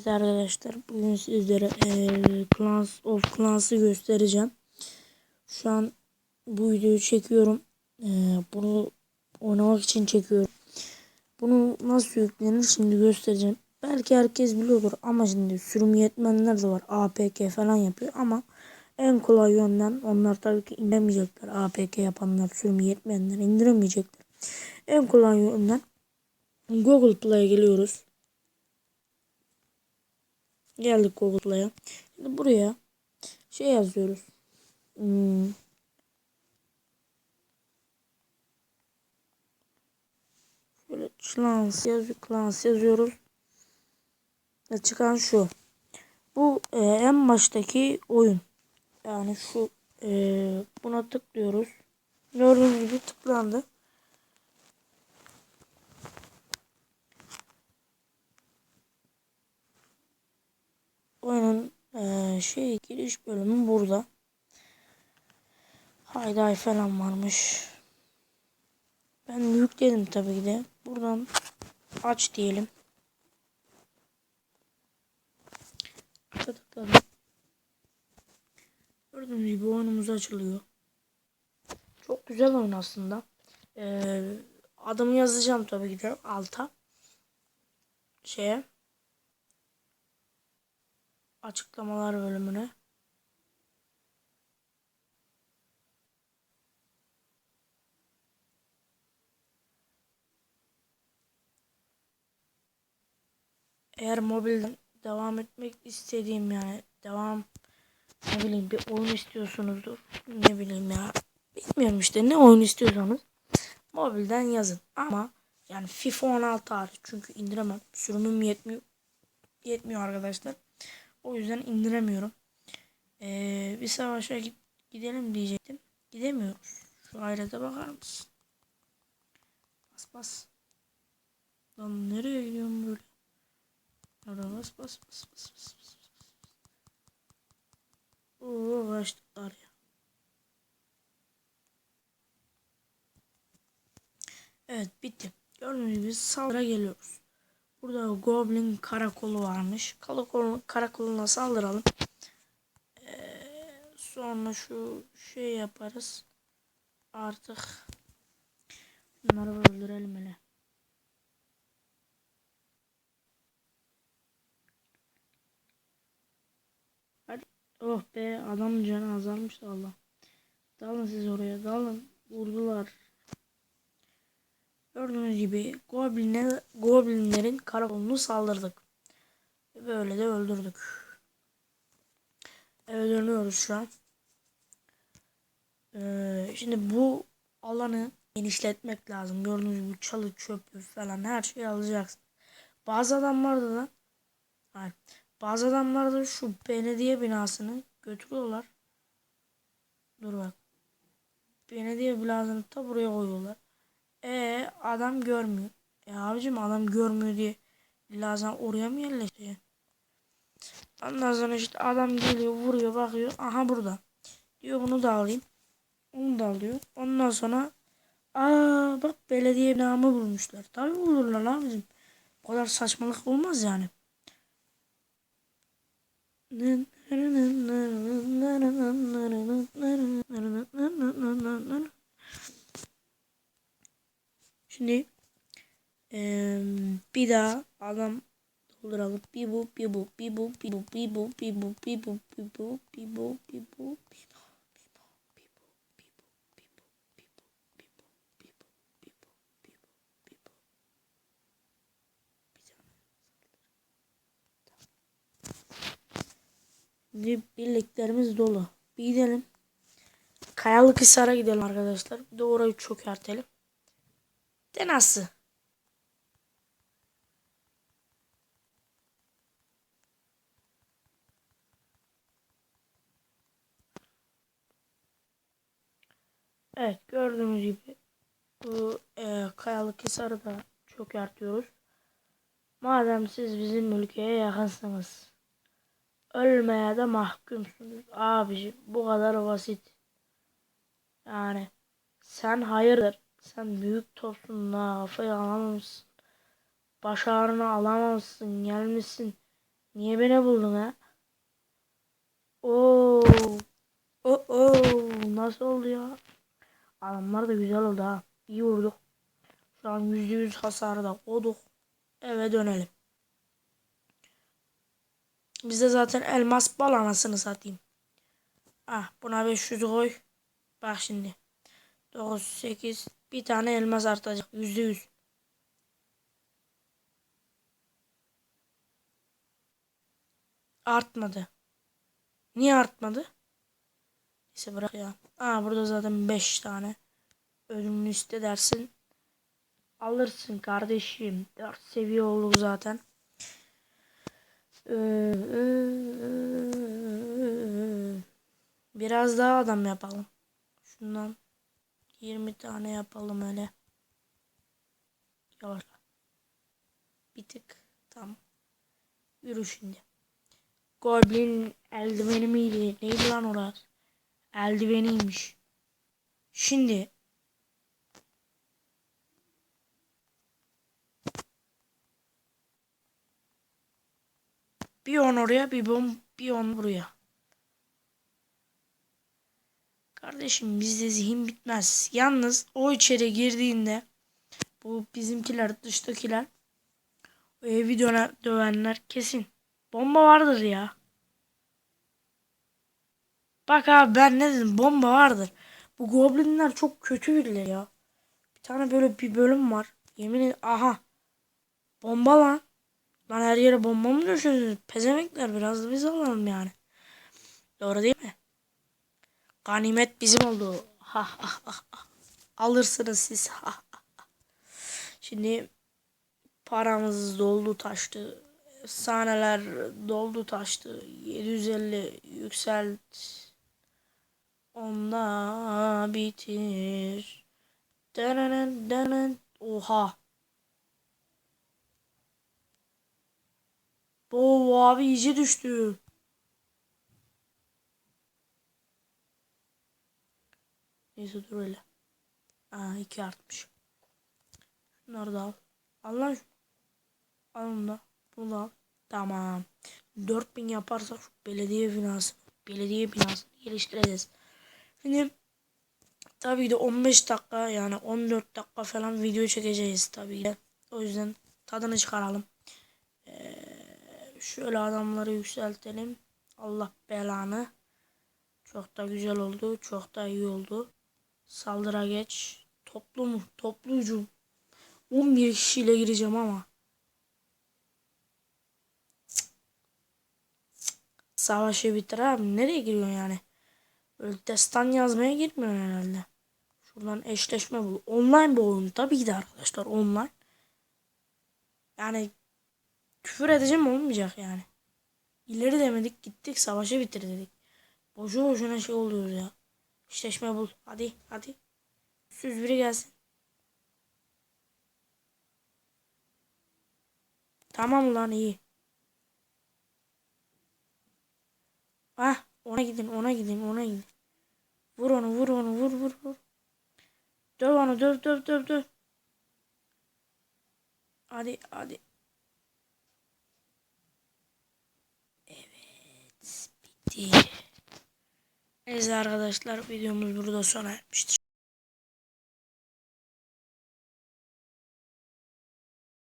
Evet arkadaşlar bugün sizlere eee Clans of Clans'ı göstereceğim. Şu an bu videoyu çekiyorum. Eee, bunu oynamak için çekiyorum. Bunu nasıl yüklenir şimdi göstereceğim. Belki herkes biliyordur ama şimdi sürüm yetmenler de var. APK falan yapıyor ama en kolay yönden onlar tabii ki indiremeyecekler. APK yapanlar sürüm yetmeyenler indiremeyecekler. En kolay yönden Google Play'e geliyoruz. Geldik Google'ya. Şimdi buraya şey yazıyoruz. Hmm. Şöyle clans yazıyor, clans yazıyoruz. Ve çıkan şu. Bu e, en baştaki oyun. Yani şu e, buna tıklıyoruz. Gördüğünüz gibi tıklandı. Oyunun e, şey giriş bölümü burada. Hayday falan varmış. Ben yükledim tabii ki de. Buradan aç diyelim. Tıkladım. Gördüğünüz gibi oyunumuz açılıyor. Çok güzel oyun aslında. Ee, adımı yazacağım tabii ki de alta. Şeye. Açıklamalar bölümüne. Eğer mobilden devam etmek istediğim yani devam ne bileyim bir oyun istiyorsunuzdur. Ne bileyim ya. Bilmiyorum işte ne oyun istiyorsanız mobilden yazın. Ama yani FIFA 16 hariç çünkü indiremem. Sürümüm yetmiyor. Yetmiyor arkadaşlar. O yüzden indiremiyorum. Ee, bir savaşa gidelim diyecektim. Gidemiyoruz. Şu ayrıca bakar mısın? Bas bas. Lan nereye gidiyorum böyle? Orada bas bas bas bas bas bas. Oo uğraştıklar ya. Evet bitti. Gördüğünüz gibi saldırıya geliyoruz. Burada Goblin karakolu varmış. Karakol, karakoluna saldıralım. Ee, sonra şu şey yaparız. Artık bunları öldürelim hele. Hadi. Oh be adam canı azalmış da Allah. Dalın siz oraya dalın. Vurdular. Gördüğünüz gibi goblinler, goblinlerin karakolunu saldırdık. Böyle de öldürdük. Eve dönüyoruz şu an. Ee, şimdi bu alanı genişletmek lazım. Gördüğünüz gibi çalı çöpü falan her şeyi alacaksın. Bazı adamlarda da hayır, bazı adamlarda şu belediye binasını götürüyorlar. Dur bak. Belediye binasını da buraya koyuyorlar. E adam görmüyor. E abicim adam görmüyor diye lazım oraya mı yerleşeceksin? Ondan sonra işte adam geliyor vuruyor bakıyor. Aha burada. Diyor bunu da alayım. Onu da alıyor. Ondan sonra aa bak belediye binamı bulmuşlar. Tabi bulurlar abicim. O kadar saçmalık olmaz yani. Şimdi ee, bir daha adam dolduralım. Bir bu, bir bu, bir bu, bir bu, bir bu, bir bu, bir bu, bir bu, bir bu, bir bu, bir bu. Şimdi birliklerimiz dolu. Bir gidelim. Kayalık Hisar'a gidelim arkadaşlar. Bir de orayı çökertelim. De nasıl? Evet gördüğünüz gibi bu e, kayalık hisarı da çökertiyoruz. Madem siz bizim ülkeye yakınsınız. Ölmeye de mahkumsunuz. Abici bu kadar basit. Yani sen hayırdır? Sen büyük topsun da kafayı alamamışsın. Baş ağrını alamamışsın. Gelmişsin. Niye beni buldun ha? Oo. Oo, oo. Nasıl oldu ya? Adamlar da güzel oldu ha. İyi vurduk. Şu an %100 hasarı da koyduk. Eve dönelim. Bizde zaten elmas bal anasını satayım. Ah buna 500 koy. Bak şimdi. 9, 8. Bir tane elmas artacak. %100. Artmadı. Niye artmadı? Neyse bırak ya. Aa burada zaten 5 tane. Ölümünü iste dersin. Alırsın kardeşim. 4 seviye olduk zaten. Ee, Biraz daha adam yapalım. Şundan 20 tane yapalım öyle. Yavaş. Bir tık. Tamam. Yürü şimdi. Goblin eldiveni miydi? Neydi lan orası? Eldiveniymiş. Şimdi bir on oraya bir bom bir on buraya. Kardeşim bizde zihin bitmez. Yalnız o içeri girdiğinde bu bizimkiler dıştakiler o evi döne, dövenler kesin. Bomba vardır ya. Bak abi ben ne dedim bomba vardır. Bu goblinler çok kötü birileri ya. Bir tane böyle bir bölüm var. Yemin ederim aha. Bomba lan. Lan her yere bomba mı düşürdünüz? Pezemekler biraz da biz alalım yani. Doğru değil mi? Ganimet bizim oldu. Alırsınız siz. Şimdi paramız doldu taştı. Efsaneler doldu taştı. 750 yükselt. Onda bitir. Denen denen. Oha. Bu abi iyice düştü. Neyse dur öyle. Aa iki artmış. Şunları da al. Al lan şunu. Al onu da. Bunu da al. Tamam. 4000 yaparsak şu belediye binası. Belediye binasını geliştireceğiz. Şimdi tabii ki de 15 dakika yani 14 dakika falan video çekeceğiz tabii ki. O yüzden tadını çıkaralım. Ee, şöyle adamları yükseltelim. Allah belanı. Çok da güzel oldu. Çok da iyi oldu. Saldıra geç. Toplu mu? Toplu hücum. 11 kişiyle gireceğim ama. Savaşı bitir abi. Nereye giriyorsun yani? Öyle destan yazmaya girmiyor herhalde. Şuradan eşleşme bul. Online bu oyun. Tabii ki de arkadaşlar online. Yani küfür edeceğim olmayacak yani. İleri demedik gittik savaşı bitir dedik. Boşu boşuna şey oluyoruz ya. Eşleşme bul. Hadi hadi. Süz biri gelsin. Tamam lan iyi. Ah ona gidin ona gidin ona gidin. Vur onu vur onu vur vur vur. Döv onu döv döv döv döv. Hadi hadi. Evet bitti. Neyse arkadaşlar videomuz burada sona ermiştir.